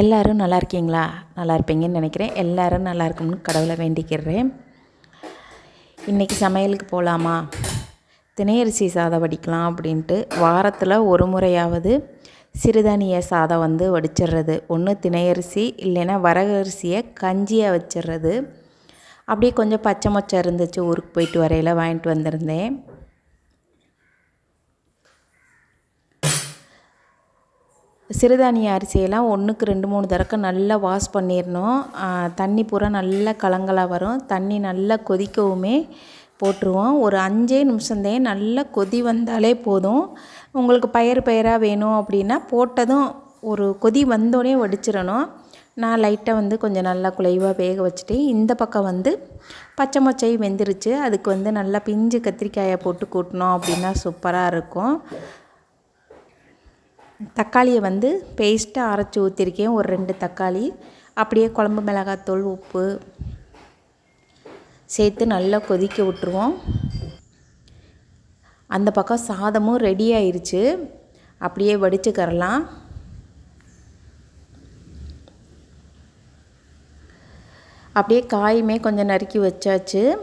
எல்லாரும் நல்லா இருக்கீங்களா? நல்லா இருப்பீங்கன்னு நினைக்கிறேன். எல்லோரும் நல்லா இருக்கணும்னு கடவுளை வேண்டிக்கிறேன். இன்றைக்கி சமையலுக்கு போகலாமா திணையரிசி சாதம் வடிக்கலாம் அப்படின்ட்டு வாரத்தில் ஒரு முறையாவது சிறுதானிய சாதம் வந்து வடிச்சிடுறது. ஒன்று திணையரிசி இல்லைன்னா வரகரிசியை கஞ்சியாக வச்சிடுறது. அப்படியே கொஞ்சம் பச்சை மொச்சை இருந்துச்சு ஊருக்கு போயிட்டு வரையில் வாங்கிட்டு வந்திருந்தேன். சிறுதானிய அரிசியெல்லாம் ஒன்றுக்கு ரெண்டு மூணு தடக்க நல்லா வாஷ் பண்ணிடணும் தண்ணி பூரா நல்லா கலங்கலாக வரும். தண்ணி நல்லா கொதிக்கவுமே போட்டுருவோம். ஒரு அஞ்சே நிமிஷந்தே நல்லா கொதி வந்தாலே போதும். உங்களுக்கு பயிர் பயிராக வேணும் அப்படின்னா போட்டதும் ஒரு கொதி வந்தோடனே வடிச்சிடணும் நான் லைட்டாக வந்து கொஞ்சம் நல்லா குலைவாக வேக வச்சுட்டு இந்த பக்கம் வந்து பச்சை மொச்சை வெந்துருச்சு. அதுக்கு வந்து நல்லா பிஞ்சு கத்திரிக்காயை போட்டு கூட்டினோம் அப்படின்னா சூப்பராக இருக்கும். தக்காளியை வந்து பேஸ்ட்டாக அரைச்சி ஊற்றிருக்கேன் ஒரு ரெண்டு தக்காளி. அப்படியே குழம்பு மிளகாத்தூள் உப்பு சேர்த்து நல்லா கொதிக்க விட்டுருவோம். அந்த பக்கம் சாதமும் ரெடி ஆயிடுச்சு அப்படியே வடிச்சுக்கரலாம். அப்படியே காயுமே கொஞ்சம் நறுக்கி வச்சாச்சு.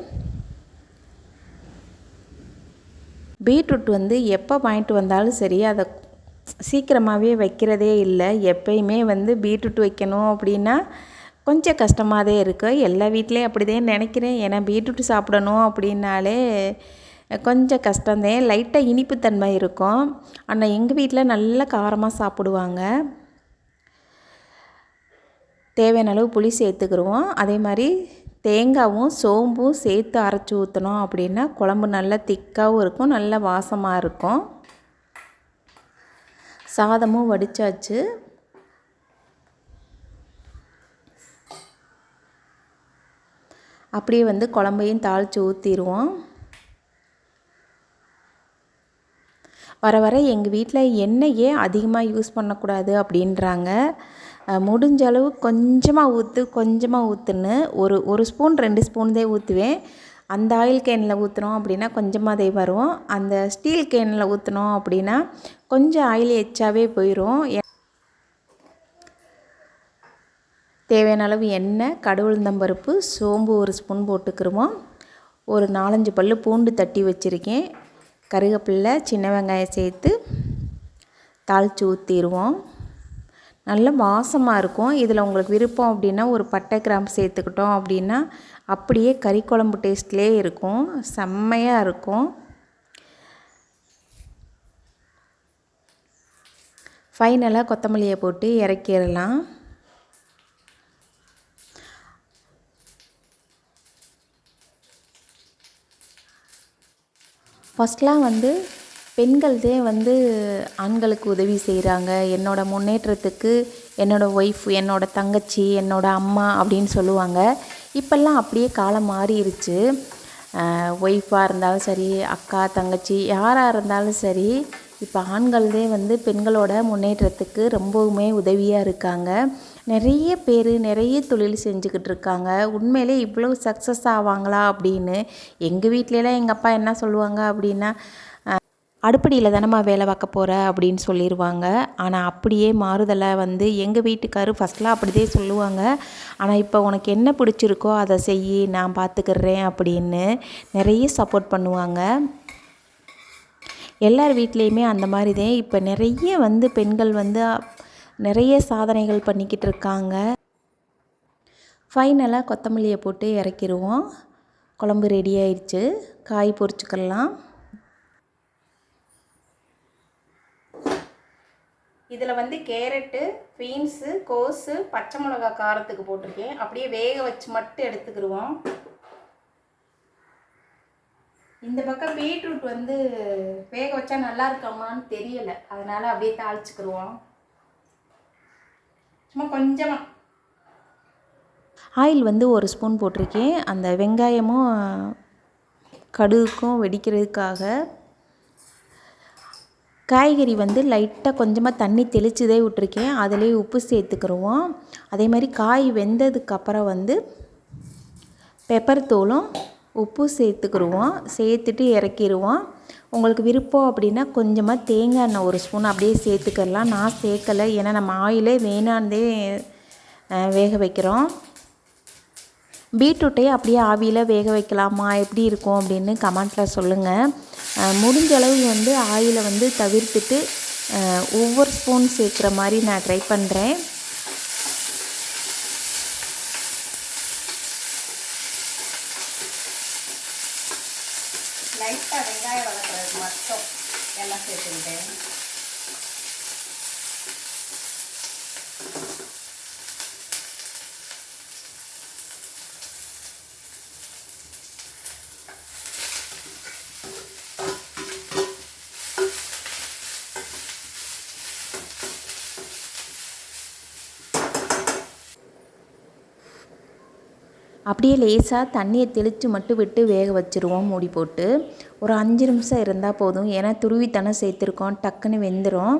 பீட்ரூட் வந்து எப்போ வாங்கிட்டு வந்தாலும் சரி அதை சீக்கிரமாகவே வைக்கிறதே இல்லை. எப்பயுமே வந்து பீட்ரூட் வைக்கணும் அப்படின்னா கொஞ்சம் கஷ்டமாகவே இருக்குது எல்லா வீட்லேயும் அப்படி தான் நினைக்கிறேன். ஏன்னா பீட்ரூட் சாப்பிடணும் அப்படின்னாலே கொஞ்சம் கஷ்டந்தேன் லைட்டாக இனிப்புத்தன்மை இருக்கும். ஆனால் எங்கள் வீட்டில் நல்ல காரமாக சாப்பிடுவாங்க. தேவையான அளவு புளி சேர்த்துக்கிடுவோம் அதே மாதிரி தேங்காவும் சோம்பும் சேர்த்து அரைச்சி ஊற்றினோம் அப்படின்னா குழம்பு நல்லா திக்காகவும் இருக்கும். நல்ல வாசமாக இருக்கும். சாதமும் வடித்தாச்சு அப்படியே வந்து குழம்பையும் தாளித்து ஊற்றிடுவோம் வர வர எங்கள் வீட்டில் எண்ணெயே அதிகமாக யூஸ் பண்ணக்கூடாது அப்படின்றாங்க. முடிஞ்ச அளவு கொஞ்சமாக ஊற்று கொஞ்சமாக ஊற்றுன்னு ஒரு ஒரு ஸ்பூன் ரெண்டு ஸ்பூன் தான் ஊற்றுவேன் அந்த ஆயில் கேனில் ஊற்றுனோம் அப்படின்னா கொஞ்சமாக அதே வரும். அந்த ஸ்டீல் கேனில் ஊற்றினோம் அப்படின்னா கொஞ்சம் ஆயில் எச்சாவே போயிடும் தேவையான அளவு எண்ணெய் கடவுளுந்தம்பருப்பு சோம்பு ஒரு ஸ்பூன் போட்டுக்கிருவோம். ஒரு நாலஞ்சு பல் பூண்டு தட்டி வச்சுருக்கேன். கருகப்பில்லை சின்ன வெங்காயம் சேர்த்து தாளித்து ஊற்றிடுவோம் நல்ல வாசமாக இருக்கும். இதில் உங்களுக்கு விருப்பம் அப்படின்னா ஒரு பட்டை கிராம்பு சேர்த்துக்கிட்டோம் அப்படின்னா அப்படியே கறி குழம்பு டேஸ்ட்லேயே இருக்கும். செம்மையாக இருக்கும். ஃபைனலாக கொத்தமல்லியை போட்டு இறக்கிடலாம். ஃபஸ்ட்லாம் வந்து பெண்கள்தே வந்து ஆண்களுக்கு உதவி செய்கிறாங்க என்னோடய முன்னேற்றத்துக்கு என்னோடய ஒய்ஃப் என்னோடய தங்கச்சி என்னோடய அம்மா அப்படின்னு சொல்லுவாங்க. இப்போல்லாம் அப்படியே காலம் மாறிடுச்சு ஒய்ஃபாக இருந்தாலும் சரி அக்கா தங்கச்சி யாராக இருந்தாலும் சரி இப்போ ஆண்கள்தே வந்து பெண்களோட முன்னேற்றத்துக்கு ரொம்பவுமே உதவியாக இருக்காங்க. நிறைய பேர் நிறைய தொழில் செஞ்சுக்கிட்டு இருக்காங்க. உண்மையிலே இவ்வளோ சக்ஸஸ் ஆவாங்களா அப்படின்னு எங்கள் வீட்லலாம் எங்கள் அப்பா என்ன சொல்லுவாங்க அப்படின்னா அடுப்படியில் தானம்மா வேலை பார்க்க போகிற அப்படின்னு சொல்லிடுவாங்க ஆனால் அப்படியே மாறுதலை வந்து எங்கள் வீட்டுக்காரு ஃபஸ்ட்லாம் அப்படிதே சொல்லுவாங்க. ஆனால் இப்போ உனக்கு என்ன பிடிச்சிருக்கோ அதை செய் நான் பார்த்துக்கிறேன் அப்படின்னு நிறைய சப்போர்ட் பண்ணுவாங்க. எல்லார் வீட்லேயுமே அந்த மாதிரி தான் இப்போ நிறைய வந்து பெண்கள் வந்து நிறைய சாதனைகள் பண்ணிக்கிட்டு இருக்காங்க. ஃபைனலாக கொத்தமல்லியை போட்டு இறக்கிடுவோம் குழம்பு ரெடி ஆயிடுச்சு. காய் பொரிச்சுக்கலாம். இதில் வந்து கேரட்டு பீன்ஸு கோஸு பச்சை மிளகா காரத்துக்கு போட்டிருக்கேன். அப்படியே வேக வச்சு மட்டும் எடுத்துக்கிடுவோம் இந்த பக்கம் பீட்ரூட் வந்து வேக வச்சா நல்லா இருக்காமான்னு தெரியலை. அதனால் அப்படியே தாளிச்சுக்கிடுவோம் சும்மா கொஞ்சமாக ஆயில் வந்து ஒரு ஸ்பூன் போட்டிருக்கேன். அந்த வெங்காயமும் கடுகுக்கும் வெடிக்கிறதுக்காக காய்கறி வந்து லைட்டாக கொஞ்சமாக தண்ணி தெளிச்சுதே விட்டுருக்கேன். அதிலே உப்பு சேர்த்துக்கிடுவோம் அதே மாதிரி காய் வெந்ததுக்கப்புறம் வந்து பெப்பர் தூளும் உப்பு சேர்த்துக்கிடுவோம் சேர்த்துட்டு இறக்கிடுவோம் உங்களுக்கு விருப்பம் அப்படின்னா கொஞ்சமாக தேங்காய் எண்ணெய் ஒரு ஸ்பூன் அப்படியே சேர்த்துக்கலாம் நான் சேர்க்கலை. ஏன்னா நம்ம ஆயிலே வேணாந்தே வேக வைக்கிறோம். பீட்ரூட்டை அப்படியே ஆவியில் வேக வைக்கலாமா? எப்படி இருக்கும் அப்படின்னு கமெண்ட்டில் சொல்லுங்கள் முடிஞ்ச அளவு வந்து ஆயிலை வந்து தவிர்த்துட்டு ஒவ்வொரு ஸ்பூன் சேர்க்குற மாதிரி நான் ட்ரை பண்ணுறேன் லைட்டாக வெங்காயம் வளர்க்குறது மட்டும். எல்லாம் சேர்த்துக்கிட்டேன். அப்படியே லேசாக தண்ணியை தெளித்து மட்டும் விட்டு வேக வச்சுருவோம் மூடி போட்டு. ஒரு அஞ்சு நிமிஷம் இருந்தால் போதும். ஏன்னா துருவித்தனம் சேர்த்துருக்கோம் டக்குன்னு வெந்துடும்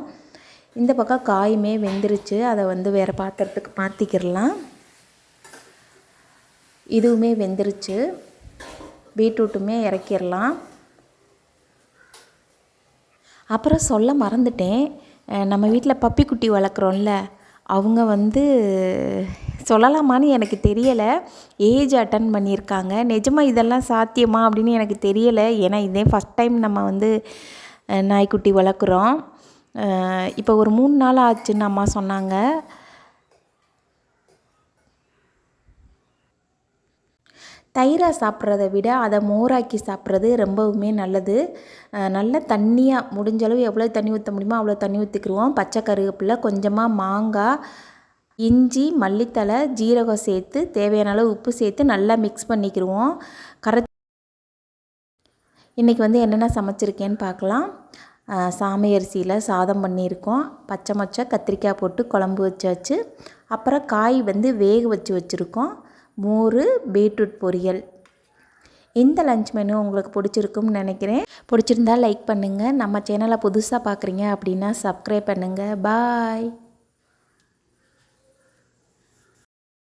இந்த பக்கம் காயுமே வெந்துருச்சு. அதை வந்து வேறு பாத்திரத்துக்கு மாற்றிக்கிடலாம் இதுவுமே வெந்துருச்சு. பீட்ரூட்டுமே இறக்கிடலாம். அப்புறம் சொல்ல மறந்துட்டேன். நம்ம வீட்டில் பப்பி குட்டி வளர்க்குறோம்ல அவங்க வந்து சொல்லலாமான்னு எனக்கு தெரியலை. ஏஜ் அட்டன் பண்ணியிருக்காங்க. நிஜமாக இதெல்லாம் சாத்தியமா அப்படின்னு எனக்கு தெரியலை. ஏன்னா இதே ஃபஸ்ட் டைம் நம்ம வந்து நாய்க்குட்டி வளர்க்குறோம். இப்போ ஒரு மூணு நாள் ஆச்சுன்னு அம்மா சொன்னாங்க. தயிராக சாப்பிட்றத விட அதை மோராக்கி சாப்பிட்றது ரொம்பவுமே நல்லது. நல்ல தண்ணியாக முடிஞ்சளவு எவ்வளோ தண்ணி ஊற்ற முடியுமோ அவ்வளோ தண்ணி ஊற்றிக்கிருவோம் பச்சை கருவேப்பில் கொஞ்சமாக மாங்காய் இஞ்சி மல்லித்தழை ஜீரகம் சேர்த்து தேவையான அளவு உப்பு சேர்த்து நல்லா மிக்ஸ் பண்ணிக்கிடுவோம் கரை இன்றைக்கி வந்து என்னென்ன சமைச்சிருக்கேன்னு பார்க்கலாம். சாமி சாமை அரிசியில் சாதம் பண்ணியிருக்கோம். பச்சை மொச்சை கத்திரிக்காய் போட்டு குழம்பு வச்சாச்சு. அப்புறம் காய் வந்து வேக வச்சு வச்சுருக்கோம். மோர் பீட்ரூட் பொரியல். இந்த லஞ்ச் மெனு உங்களுக்கு பிடிச்சிருக்கும்னு நினைக்கிறேன். பிடிச்சிருந்தா லைக் பண்ணுங்கள் நம்ம சேனலை புதுசாக பார்க்குறீங்க அப்படின்னா சப்ஸ்கிரைப் பண்ணுங்கள் பாய்